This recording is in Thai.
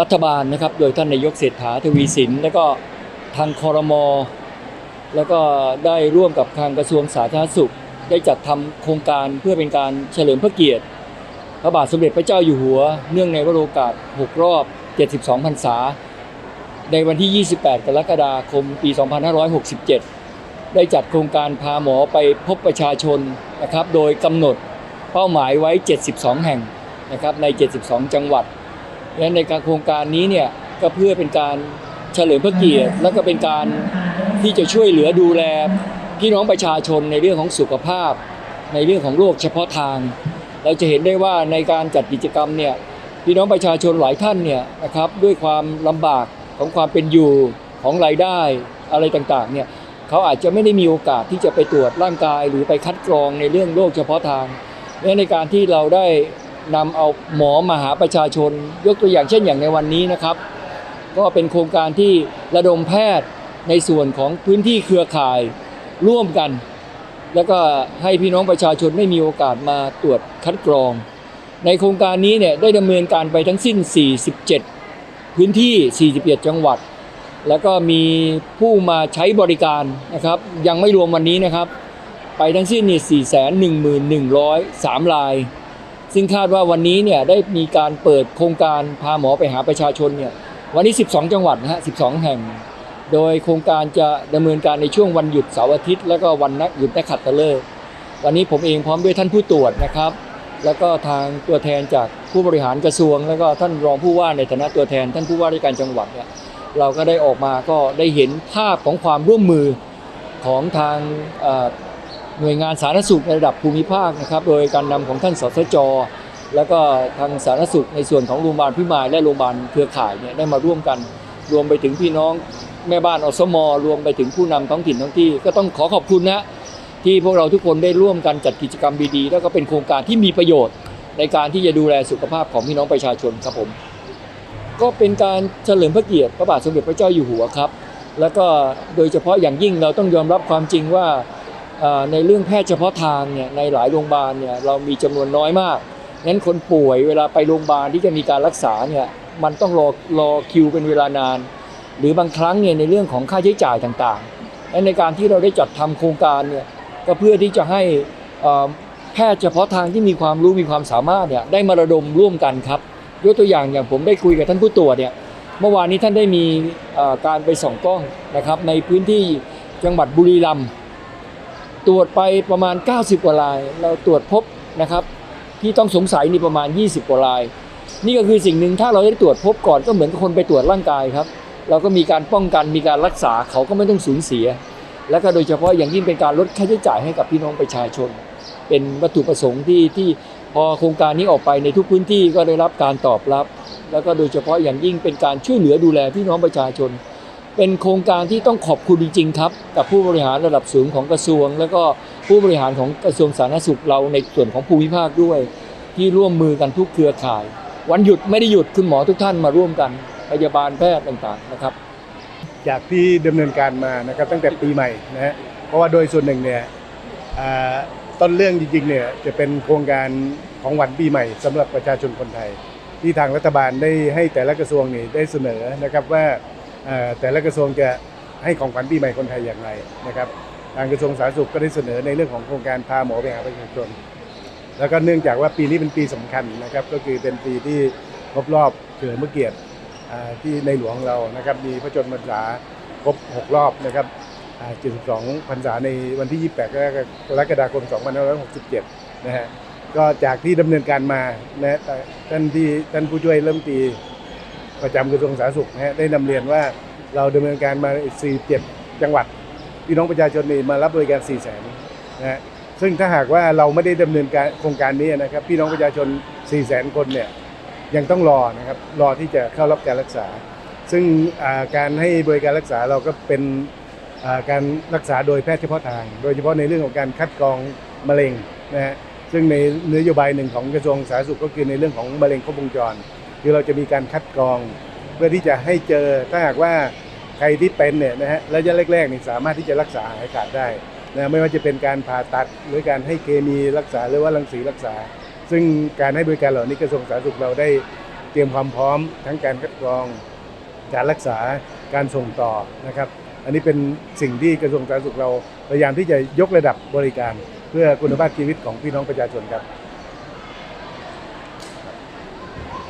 รัฐบาลนะครับ โดยท่านนายกเศรษฐาทวีสิน และก็ทางคอรมอแล้วก็ได้ร่วมกับทางกระทรวงสาธารณสุข ได้จัดทำโครงการเพื่อเป็นการเฉลิมพระเกียรติ พระบาทสมเด็จพระเจ้าอยู่หัว เนื่องในวโรกาส 6 รอบ 72 พรรษา ในวันที่ 28 กรกฎาคม ปี 2567 ได้จัดโครงการพาหมอไปพบประชาชนนะครับ โดยกำหนดเป้าหมายไว้ 72 แห่งนะครับใน 72 จังหวัด และในการโครงการนี้เนี่ยก็เพื่อเป็นการเฉลิมพระเกียรติ และก็เป็นการที่จะช่วยเหลือดูแลพี่น้องประชาชนในเรื่องของสุขภาพ ในเรื่องของโรคเฉพาะทาง เราจะเห็นได้ว่าในการจัดกิจกรรมเนี่ยพี่น้องประชาชนหลายท่านเนี่ยนะครับด้วยความลำบากของความเป็นอยู่ของรายได้อะไรต่างๆเนี่ยเขาอาจจะไม่ได้มีโอกาสที่จะไปตรวจร่างกายหรือไปคัดกรองในเรื่องโรคเฉพาะทางและในการที่เราได้ นำเอาหมอมาหาประชาชน ยกตัวอย่างเช่นอย่างในวันนี้นะครับ ก็เป็นโครงการที่ระดมแพทย์ในส่วนของพื้นที่เครือข่ายร่วมกัน แล้วก็ให้พี่น้องประชาชนได้มีโอกาสมาตรวจคัดกรอง ในโครงการนี้เนี่ยได้ดำเนินการไปทั้งสิ้น 47 พื้นที่ 41 จังหวัด แล้วก็มีผู้มาใช้บริการนะครับ ยังไม่รวมวันนี้นะครับ ไปทั้งสิ้นนี่411,103ราย ซึ่งคาดว่าวันนี้เนี่ยได้มีการเปิดโครงการพาหมอไปหาประชาชนเนี่ยวันนี้ 12 จังหวัดนะฮะ 12 แห่ง โดยโครงการจะดำเนินการในช่วงวันหยุดเสาร์อาทิตย์ แล้วก็วันนักหยุดนักขัตฤกษ์วันนี้ผมเองพร้อมด้วยท่านผู้ตรวจนะครับ แล้วก็ทางตัวแทนจากผู้บริหารกระทรวง แล้วก็ท่านรองผู้ว่าในฐานะตัวแทน ท่านผู้ว่าราชการจังหวัดเนี่ยเราก็ได้ออกมาก็ได้เห็นภาพของความร่วมมือของทาง หน่วยงานสาธารณสุขในระดับภูมิภาคนะครับ โดยการนำของท่านสสจ แล้วก็ทางสาธารณสุขในส่วนของโรงพยาบาลพิมายและโรงพยาบาลเครือข่ายเนี่ยได้มาร่วมกัน รวมไปถึงพี่น้องแม่บ้านอสมรวมไปถึงผู้นำท้องถิ่นท้องที่ ก็ต้องขอขอบคุณนะที่พวกเราทุกคนได้ร่วมกันจัดกิจกรรมดีๆแล้วก็เป็นโครงการที่มีประโยชน์ ในการที่จะดูแลสุขภาพของพี่น้องประชาชนครับผม ก็เป็นการเฉลิมพระเกียรติพระบาทสมเด็จพระเจ้าอยู่หัวครับ แล้วก็โดยเฉพาะอย่างยิ่งเราต้องยอมรับความจริงว่า ในเรื่องแพทย์เฉพาะทางเนี่ยในหลายโรงพยาบาลเนี่ยเรามีจำนวนน้อยมากงั้นคนป่วยเวลาไปโรงพยาบาลที่จะมีการรักษาเนี่ยมันต้องรอรอคิวเป็นเวลานาน หรือบางครั้งเนี่ยในเรื่องของค่าใช้จ่ายต่างๆและในการที่เราได้จัดทำโครงการเนี่ยก็เพื่อที่จะให้แพทย์เฉพาะทางที่มีความรู้มีความสามารถเนี่ยได้มาระดมร่วมกันครับยกตัวอย่างอย่างผมได้คุยกับท่านผู้ตรวจเนี่ยเมื่อวานนี้ท่านได้มีการไปส่องกล้องนะครับในพื้นที่จังหวัดบุรีรัมย์ ตรวจไปประมาณ 90 กว่าราย เราตรวจพบนะครับ ที่ต้องสงสัยนี่ประมาณ 20 กว่าราย นี่ก็คือสิ่งหนึ่งถ้าเราได้ตรวจพบก่อนก็เหมือนกับคนไปตรวจร่างกายครับ เราก็มีการป้องกันมีการรักษาเขาก็ไม่ต้องสูญเสีย และก็โดยเฉพาะอย่างยิ่งเป็นการลดค่าใช้จ่ายให้กับพี่น้องประชาชน เป็นวัตถุประสงค์ที่ที่พอโครงการนี้ออกไปในทุกพื้นที่ก็ได้รับการตอบรับ แล้วก็โดยเฉพาะอย่างยิ่งเป็นการช่วยเหลือดูแลพี่น้องประชาชน เป็นโครงการที่ต้องขอบคุณจริงๆครับ กับผู้บริหารระดับสูงของกระทรวง แล้วก็ผู้บริหารของกระทรวงสาธารณสุขเราในส่วนของภูมิภาคด้วย ที่ร่วมมือกันทุกเครือข่าย วันหยุดไม่ได้หยุดคุณหมอทุกท่านมาร่วมกันพยาบาลแพทย์ต่างๆนะครับ จากที่ดำเนินการมานะครับตั้งแต่ปีใหม่นะฮะเพราะว่าโดยส่วนหนึ่งเนี่ยต้นเรื่องจริงๆเนี่ยจะเป็นโครงการของวันปีใหม่สำหรับประชาชนคนไทย ที่ทางรัฐบาลได้ให้แต่ละกระทรวงนี่ได้เสนอนะครับว่า แต่ละกระทรวงจะให้ของขวัญปีใหม่คนไทยอย่างไรนะครับ ทางกระทรวงสาธารณสุขก็ได้เสนอในเรื่องของโครงการพาหมอไปหาประชาชน แล้วก็เนื่องจากว่าปีนี้เป็นปีสำคัญนะครับ ก็คือเป็นปีที่ครบรอบเฉลิมพระเกียรติที่ในหลวงเรานะครับ มีพระชนมพรรษาครบ 6 รอบนะครับ72พรรษาในวันที่ 28 กรกฎาคม 2567 นะฮะ ก็จากที่ดำเนินการมานะแต่ท่านที่ท่านผู้ช่วยเริ่มตี ประจำกระทรวงสาธารณสุขนะฮะได้นำเรียนว่าเราดำเนินการมา47จังหวัด พี่น้องประชาชนนี่มารับบริการ4 0 0 0 0นนะฮะซึ่งถ้าหากว่าเราไม่ได้ดำเนินการโครงการนี้นะครับ พี่น้องประชาชน 4 0 0 0 0 0 คนเนี่ยยังต้องรอนะครับรอที่จะเข้ารับการรักษา ซึ่งอ่าการให้บริการรักษาเราก็เป็นอ่าการรักษาโดยแพทย์เฉพาะทาง โดยเฉพาะในเรื่องของการคัดกรองมะเร็งนะฮะซึ่งในนโยบายหนึ่งของกระทรวงสาธารณสุขก็คือในเรื่องของมะเร็งครบวงจร คือเราจะมีการคัดกรอง เพื่อที่จะให้เจอถ้าหากว่าใครที่เป็นเนี่ยนะฮะระยะแรกๆนี่สามารถที่จะรักษาหายขาดได้นะไม่ว่าจะเป็นการผ่าตัดหรือการให้เคมีรักษาหรือว่ารังสีรักษา ซึ่งการให้บริการเหล่านี้กระทรวงสาธารณสุขเราได้เตรียมความพร้อมทั้งการคัดกรองการรักษาการส่งต่อนะครับ อันนี้เป็นสิ่งที่กระทรวงสาธารณสุขเราพยายามที่จะยกระดับบริการ เพื่อคุณภาพชีวิตของพี่น้องประชาชนครับ